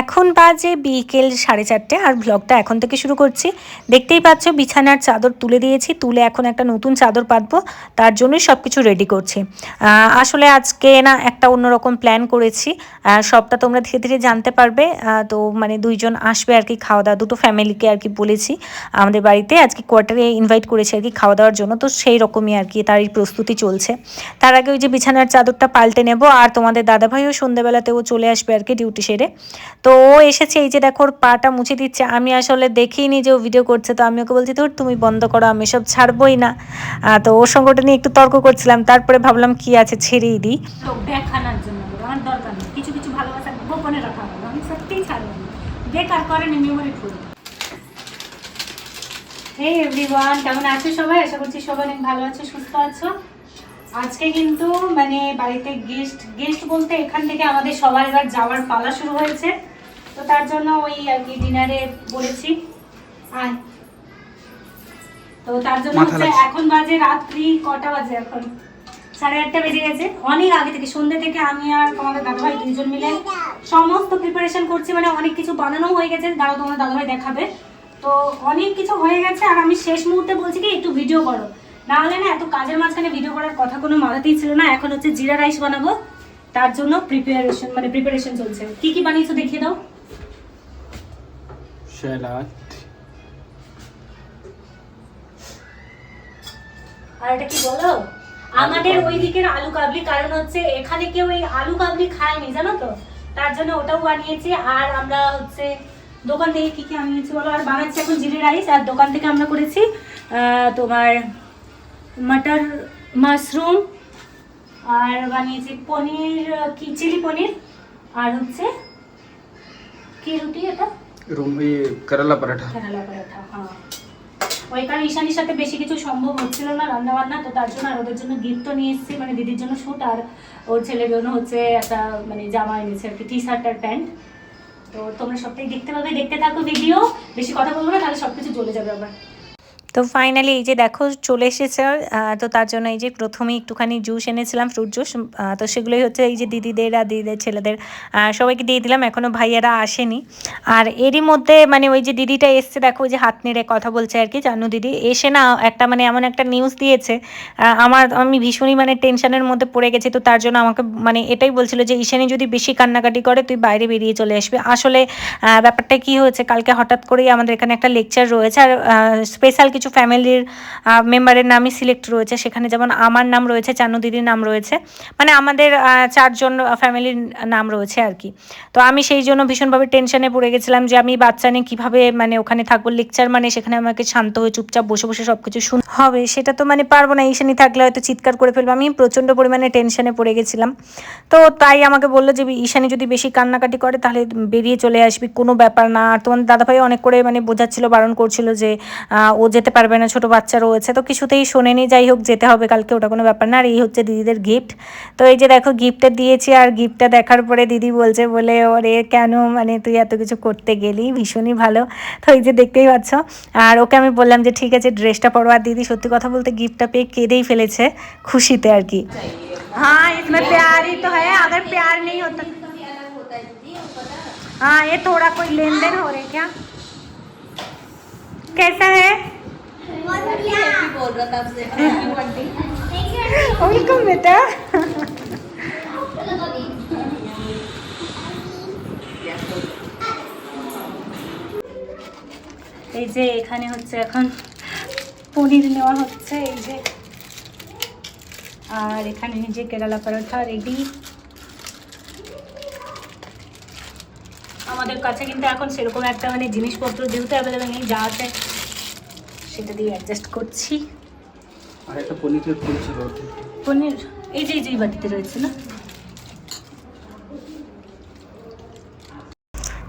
এখন বাজে বিকেল সাড়ে চারটে আর ব্লগটা এখন থেকে শুরু করছি। দেখতেই পাচ্ছ, বিছানার চাদর তুলে দিয়েছি, তুলে এখন একটা নতুন চাদর পাতবো, তার জন্যই সব কিছু রেডি করছি আসলে আজকে না একটা অন্যরকম প্ল্যান করেছি সবটা তোমরা ধীরে ধীরে জানতে পারবে। তো মানে দুইজন আসবে আর কি খাওয়া দাওয়া দুটো ফ্যামিলিকে আর কি বলেছি, আমাদের বাড়িতে আজকে কোয়ার্টারে ইনভাইট করেছি আর কি খাওয়া দাওয়ার জন্য, তো সেই রকমই আর কি তারই প্রস্তুতি চলছে। তার আগে ওই যে বিছানার চাদরটা পাল্টে নেব, আর তোমাদের দাদাভাইও সন্ধ্যেবেলাতেও চলে আসবে আর কি ডিউটি সেরে। তো ও এসেছে, এই যে দেখো ওর পাটা মুছে দিচ্ছে। আমি আসলে দেখিনি যে ও ভিডিও করছে, তো আমি ওকে বলছি, ধর, তুমি বন্ধ করো, আমি সব ছাড়বই না। তো ওর সঙ্গে ওটা নিয়ে একটু তর্ক করছিলাম, তারপরে ভাবলাম কি আছে ছেড়েই দিই। এই এভরিওয়ান কেমন আছো সবাই? আশা করছি সবাই অনেক ভালো আছো, সুস্থ আছো। আজকে কিন্তু মানে বাড়িতে গেস্ট গেস্ট বলতে এখান থেকে আমাদের সবার এবার যাওয়ার পালা শুরু হয়েছে। তো তার জন্য ওই আর কি ডিনারে বলেছি। আয় তো তার জন্য হচ্ছে এখন বাজে রাত্রি কটা বাজে এখন? সাড়ে আটটা বেজে গেছে। অনেক আগে থেকে সন্ধ্যে থেকে আমি আর তোমাদের দাদাভাই দুইজন মিলে সমস্ত প্রিপারেশন করছি মানে অনেক কিছু বানানো হয়ে গেছে। দাঁড়াও তোমার দাদাভাই দেখাবে। তো অনেক কিছু হয়ে গেছে আর আমি শেষ মুহূর্তে বলছি কি একটু ভিডিও করো। না হলে না এত কাজের মাঝখানে ভিডিও করার কথা কোনো মাথাতেই ছিল না। এখন হচ্ছে জিরা রাইস বানাবো। তার জন্য প্রিপারেশন মানে প্রিপারেশন চলছে। কি কি বানিয়েছো দেখিয়ে দাও। সেলাদ আর এটা কি বলো? আমাদের ওই আলু কাবলি কারণ হচ্ছে এখানে কেউ এই আলু কাবলি খায়নি জানো তো? তার জন্য ওটাও বানিয়েছি আর আমরা হচ্ছে দোকান থেকে কী কী আনিয়েছি বলো? আর বানাচ্ছি এখন জিরে রাইস আর দোকান থেকে আমরা করেছি তোমার মাটার মাশরুম আর বানিয়েছি পনির কি চিলি পনির আর হচ্ছে কি রুটি এটা? রুম কেরালা পরাঠা কেরালা পরাঠা হ্যাঁ। ওই কারণে ঈশানির সাথে বেশি কিছু সম্ভব হচ্ছিল না রান্না বান্না তো তার জন্য আর ওদের জন্য গিফট তো নিয়ে এসেছি মানে দিদির জন্য শ্যুট আর ওর ছেলের জন্য হচ্ছে একটা মানে জামা এনেছে, আর কি টি শার্ট আর প্যান্ট। তো তোমরা সবটাই দেখতে পাবে, দেখতে থাকো ভিডিও বেশি কথা বলব না, তাহলে সব কিছু চলে যাবে আবার। তো ফাইনালি এই যে দেখো চলে এসেছে তো তার জন্য এই যে প্রথমেই একটুখানি জুস এনেছিলাম ফ্রুট জুস তো সেগুলোই হচ্ছে এই যে দিদিদের আর দিদিদের ছেলেদের সবাইকে দিয়ে দিলাম এখনও ভাইয়ারা আসেনি। আর এরই মধ্যে মানে ওই যে দিদিটা এসছে, দেখো ওই যে হাত নেড়ে কথা বলছে আর কি, জানু দিদি, এসে না একটা মানে এমন একটা নিউজ দিয়েছে আমার, আমি ভীষণই মানে টেনশনের মধ্যে পড়ে গেছি, তো তার জন্য আমাকে মানে এটাই বলছিল যে ঈশানি যদি বেশি কান্নাকাটি করে, তুই বাইরে বেরিয়ে চলে আসবি। আসলে ব্যাপারটা কি হয়েছে, কালকে হঠাৎ করেই আমাদের এখানে একটা লেকচার রয়েছে, আর স্পেশাল কিছু ফ্যামিলির মেম্বারের নামই সিলেক্ট রয়েছে। সেখানে যেমন আমার নাম রয়েছে, চানু দিদির নাম রয়েছে। মানে আমাদের চারজন ফ্যামিলির নাম রয়েছে আর কি। তো আমি সেই জন্য ভীষণভাবে টেনশনে পড়ে গেছিলাম যে আমি বাচ্চা নিয়ে কীভাবে মানে ওখানে থাকব। লেকচার মানে সেখানে আমাকে শান্ত হয়ে চুপচাপ বসে বসে সব কিছু শুন হবে, সেটা তো মানে পারব না। ঈশানি থাকলে হয়তো চিৎকার করে ফেলব। আমি প্রচণ্ড পরিমাণে টেনশনে পড়ে গেছিলাম। তো তাই আমাকে বলল যে, ঈশানি যদি বেশি কান্নাকাটি করে তাহলে বেরিয়ে চলে আসবি। কোনো ব্যাপার না। আর তোমার দাদাভাই অনেক করে মানে বোঝাচ্ছিল, বারণ করছিল যে ও যেতে পারবে না ছোট বাচ্চা রয়েছে তো কিছুতেই শোনেনি যাই হোক যেতে হবে কালকে ওটা কোনো ব্যাপার না আর এই হচ্ছে দিদিদের গিফট তো এই যে দেখো গিফটটা দিয়েছি আর গিফটটা দেখার পরে দিদি বলছে বলে ওরে কেন মানে তুই এত কিছু করতে গেলি ভীষণই ভালো তো এই যে দেখতেই পাচ্ছ আর ওকে আমি বললাম যে ঠিক আছে ড্রেসটা পরো আর দিদি সত্যি কথা বলতে গিফটটা পেয়ে কেঁদেই ফেলেছে খুশিতে আর কি हाँ इसमें प्यार ही तो है अगर प्यार नहीं होता हाँ ये थोड़ा कोई लेन देन हो रहा है क्या कैसा है वेलकम बेटा এই যে এখানে হচ্ছে এখন পনির নেওয়া হচ্ছে এই যে আর এখানে যে কেরালা পরোটা রেডি আমাদের কাছে কিন্তু এখন সেরকম একটা মানে জিনিসপত্র যেহেতু অ্যাভেলেবেল নেই যা আছে সেটা দিয়ে অ্যাডজাস্ট করছি। আর একটা পনিরের ফুল ছিল। পনির এই যে এই যে বাটিতে রয়েছে না?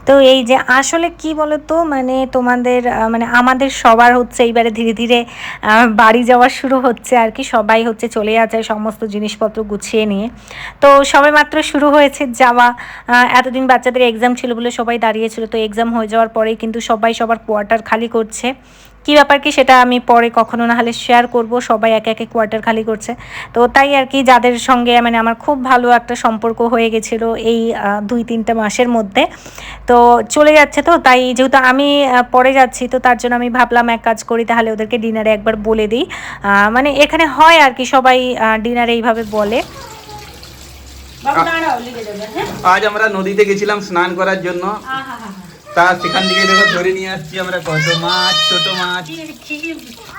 তো এই যে আসলে কি বলতো মানে তোমাদের মানে আমাদের সবার হচ্ছে এইবারে ধীরে ধীরে বাড়ি যাওয়া শুরু হচ্ছে আর কি। সবাই হচ্ছে চলে যাচ্ছে সমস্ত জিনিসপত্র গুছিয়ে নিয়ে। তো সবে মাত্র শুরু হয়েছে যাওয়া। এতদিন বাচ্চাদের এক্সাম ছিল বলে সবাই দাঁড়িয়েছিল তো এক্সাম হয়ে যাওয়ার পরেই কিন্তু সবাই সবার কোয়ার্টার খালি করছে। কী ব্যাপার কি সেটা আমি পরে কখনো না হলে শেয়ার করব। সবাই একে একে কোয়ার্টার খালি করছে। তো তাই আর কি যাদের সঙ্গে মানে আমার খুব ভালো একটা সম্পর্ক হয়ে গেছিল এই দুই তিনটা মাসের মধ্যে। তো চলে যাচ্ছে তো তাই যেহেতু আমি পরে যাচ্ছি তো তার জন্য আমি ভাবলাম এক কাজ করি তাহলে ওদেরকে ডিনারে একবার বলে দিই। মানে এখানে হয় আর কি সবাই ডিনারে এইভাবে বলে। হ্যাঁ? আজ আমরা নদীতে গেছিলাম স্নান করার জন্য। তা সেখান থেকে দেখো ধরে নিয়ে আসছি আমরা কত মাছ ছোট মাছ।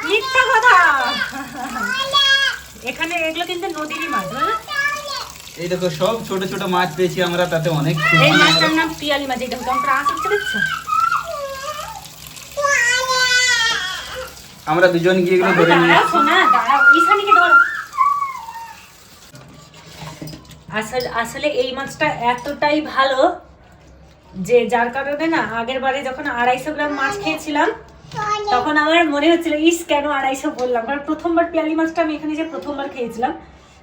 মিথ্যা কথা? এখানে এগুলো কিন্তু নদীরই মাছ এই দেখো সব ছোট ছোট মাছ পেয়েছি আমরা তাতে অনেক এই মাছটার নাম পিয়ালি মাছ এটা তোমরা দেখছ আমরা দুজন গিয়ে এগুলো ধরে নিয়ে আসছি। সোনা দাঁড়াও ধরো। আসলে আসলে এই মাছটা এতটাই ভালো যে যার কারণে না আগের বারে যখন আড়াইশো গ্রাম মাছ খেয়েছিলাম তখন আমার মনে হচ্ছিল ইস কেন আড়াইশো বললাম? কারণ প্রথমবার পেয়ালি মাছটা আমি এখানে যে প্রথমবার খেয়েছিলাম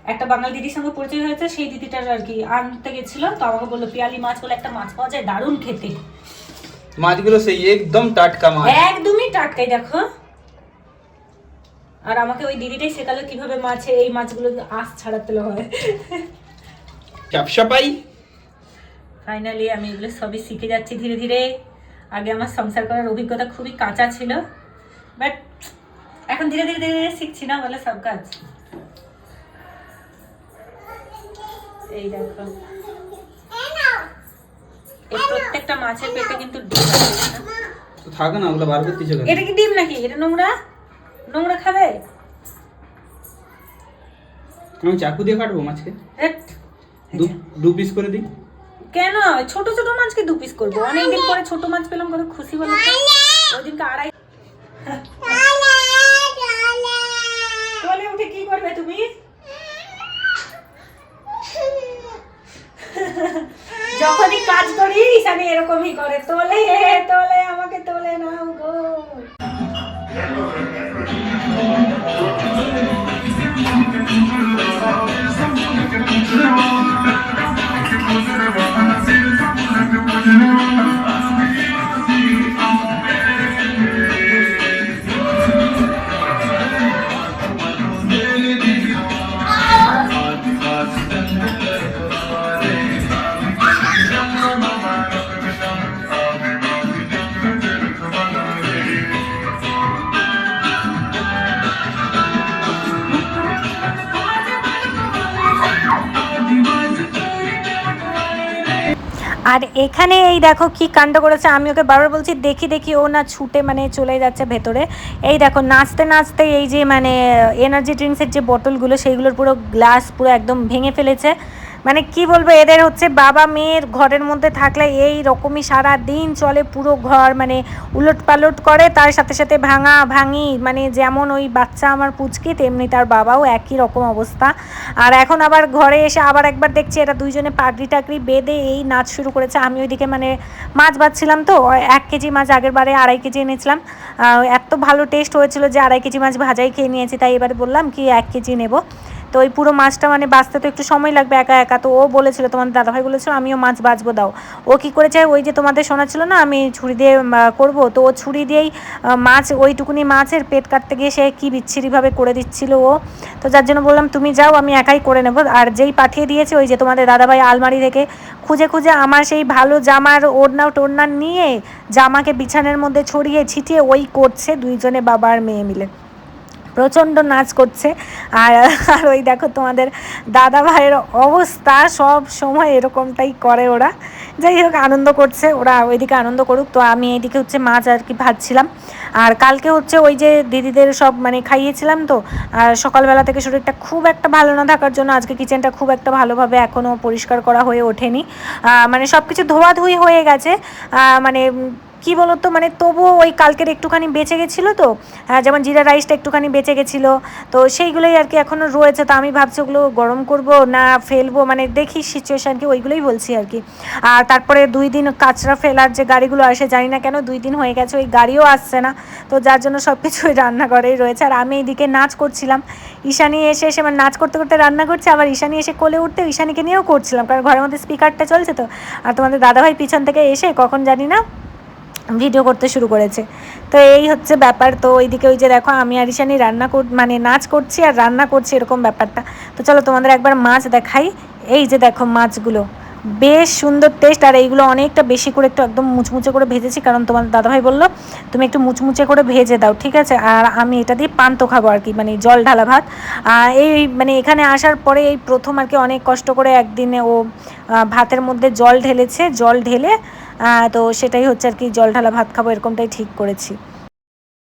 একটা বাঙাল দিদির সঙ্গে পরিচয় হয়েছে সেই দিদিটার আর কি আনতে গেছিল তো আমাকে বলল পেয়ালি মাছ বলে একটা মাছ পাওয়া যায় দারুণ খেতে। মাছগুলো সেই একদম টাটকা মাছ। একদমই টাটকাই দেখো। আর আমাকে ওই দিদিটাই শেখালো কীভাবে মাছে এই মাছগুলো আঁশ ছাড়াতে হয়। চাপসাপাই ফাইনালি আমি এগুলো সবই শিখে যাচ্ছি ধীরে ধীরে। আগে আমার সংসার করার অভিজ্ঞতা খুবই কাঁচা ছিল। বাট এখন ধীরে ধীরে ধীরে ধীরে শিখছি না বলে সব কাজ। এই দেখো। এই প্রত্যেকটা মাছের পেটে কিন্তু ডিম না? তো থাকো না ওগুলো বার করতেছো কেন এটা কি ডিম নাকি? এটা নোংরা? নোংরা খাবে? আমি চাকু দিয়ে কাটবো মাছকে? দু পিস করে দিই। কেন? ছোট ছোট মাছকে দু পিস করব। অনেকদিন পরে ছোট মাছ পেলাম কত খুশি তো? ওই দিনকে আড়াই উঠে কি করবে তুমি? যখনই কাজ করি ঈশানি এরকমই করে। তোলে তোলে আমাকে তোলে নাও গো। আর এখানে এই দেখো কি কাণ্ড করেছে, আমি ওকে বারবার বলছি, দেখি দেখি, ও না ছুটে মানে চলে যাচ্ছে ভেতরে। এই দেখো, নাচতে নাচতে এই যে মানে এনার্জি ড্রিঙ্কসের যে বোতলগুলো সেইগুলোর পুরো গ্লাস পুরো একদম ভেঙে ফেলেছে। মানে কি বলব, এদের হচ্ছে বাবা মেয়ের ঘরের মধ্যে থাকলে এই রকমই সারা দিন চলে পুরো ঘর মানে উলট পালট করে, তার সাথে সাথে ভাঙা, ভাঙি মানে যেমন ওই বাচ্চা আমার পুচকি, তেমনি তার বাবাও একই রকম অবস্থা। আর এখন আবার ঘরে এসে আবার একবার দেখছি এরা দুইজনে পাগড়ি টাকড়ি বেঁধে এই নাচ শুরু করেছে। আমি ওইদিকে মানে মাছ বাচ্ছিলাম তো, এক কেজি মাছ আগের বারে আড়াই কেজি এনেছিলাম। এত ভালো টেস্ট হয়েছিল যে আড়াই কেজি মাছ ভাজাই খেয়ে নিয়েছি, তাই এবারে বললাম কি এক কেজি নেব। তো ওই পুরো মাছটা মানে বাঁচতে তো একটু সময় লাগবে একা একা। তো ও বলেছিল, তোমাদের দাদাভাই বলেছিল, আমিও মাছ বাঁচবো, দাও। ও কি করেছে? ওই যে তোমাদের শোনা ছিল না, আমি ছুরি দিয়ে করব। তো ও ছুরি দিয়েই মাছ, ওইটুকুনি মাছের পেট কাটতে গিয়ে সে কী বিচ্ছিরিভাবে করে দিচ্ছিল ও? তো যার জন্য বললাম, তুমি যাও, আমি একাই করে নেব। আর যেই পাঠিয়ে দিয়েছে, ওই যে তোমাদের দাদাভাই আলমারি থেকে, খুঁজে খুঁজে আমার সেই ভালো জামার ওড়না টোড়না নিয়ে, জামাকে বিছানার মধ্যে ছড়িয়ে ছিটিয়ে ওই করছে দুইজনে বাবা আর মেয়ে মিলে। প্রচণ্ড নাচ করছে। আর আর ওই দেখো তোমাদের দাদা ভাইয়ের অবস্থা, সব সময় এরকমটাই করে ওরা। যাই হোক, আনন্দ করছে, ওরা ওইদিকে আনন্দ করুক। তো আমি এইদিকে হচ্ছে মাছ আর কি ভাজছিলাম। আর কালকে হচ্ছে ওই যে দিদিদের সব মানে খাইয়েছিলাম তো, আর সকালবেলা থেকে শরীরটা খুব একটা ভালো না থাকার জন্য আজকে কিচেনটা খুব একটা ভালোভাবে এখনও পরিষ্কার করা হয়ে ওঠেনি। মানে সব কিছু ধোয়াধুয়ি হয়ে গেছে। মানে কি বলতো মানে তবুও ওই কালকের একটুখানি বেঁচে গেছিল তো হ্যাঁ, যেমন জিরা রাইসটা একটুখানি বেঁচে গেছিল তো সেইগুলোই আর কি এখনও রয়েছে তো আমি ভাবছি ওগুলো গরম করব না ফেলব মানে দেখি সিচুয়েশান কি ওইগুলোই বলছি আর কি। আর তারপরে দুই দিন কাঁচরা ফেলার যে গাড়িগুলো আসে জানি না কেন দুই দিন হয়ে গেছে ওই গাড়িও আসছে না তো যার জন্য সব কিছুই রান্নাঘরেই রয়েছে আর আমি এইদিকে নাচ করছিলাম ঈশানি এসে এসে মানে নাচ করতে করতে রান্না করছে আবার ঈশানি এসে কোলে উঠতে ঈশানিকে নিয়েও করছিলাম কারণ ঘরের মধ্যে স্পিকারটা চলছে তো আর তোমাদের দাদাভাই পিছন থেকে এসে কখন জানি না ভিডিও করতে শুরু করেছে। তো এই হচ্ছে ব্যাপার। তো ওইদিকে ওই যে দেখো, আমি আর ঈশানি রান্না মানে নাচ করছি আর রান্না করছি এরকম ব্যাপারটা। তো চলো তোমাদের একবার মাছ দেখাই। এই যে দেখো মাছগুলো, বেশ সুন্দর টেস্ট আর এইগুলো অনেকটা বেশি করে একটু একদম মুচমুচে করে ভেজেছি, কারণ তোমার দাদাভাই বলল, তুমি একটু মুচমুচে করে ভেজে দাও, ঠিক আছে? আর আমি এটা দিয়ে পান্ত খাব আর কি মানে জল ঢালা ভাত। আর এই মানে এখানে আসার পরে এই প্রথম আর কি অনেক কষ্ট করে একদিনে ও ভাতের মধ্যে জল ঢেলেছে। জল ঢেলে তো সেটাই হচ্ছে আর কি জল ঢালা ভাত খাব এরকমটাই ঠিক করেছি।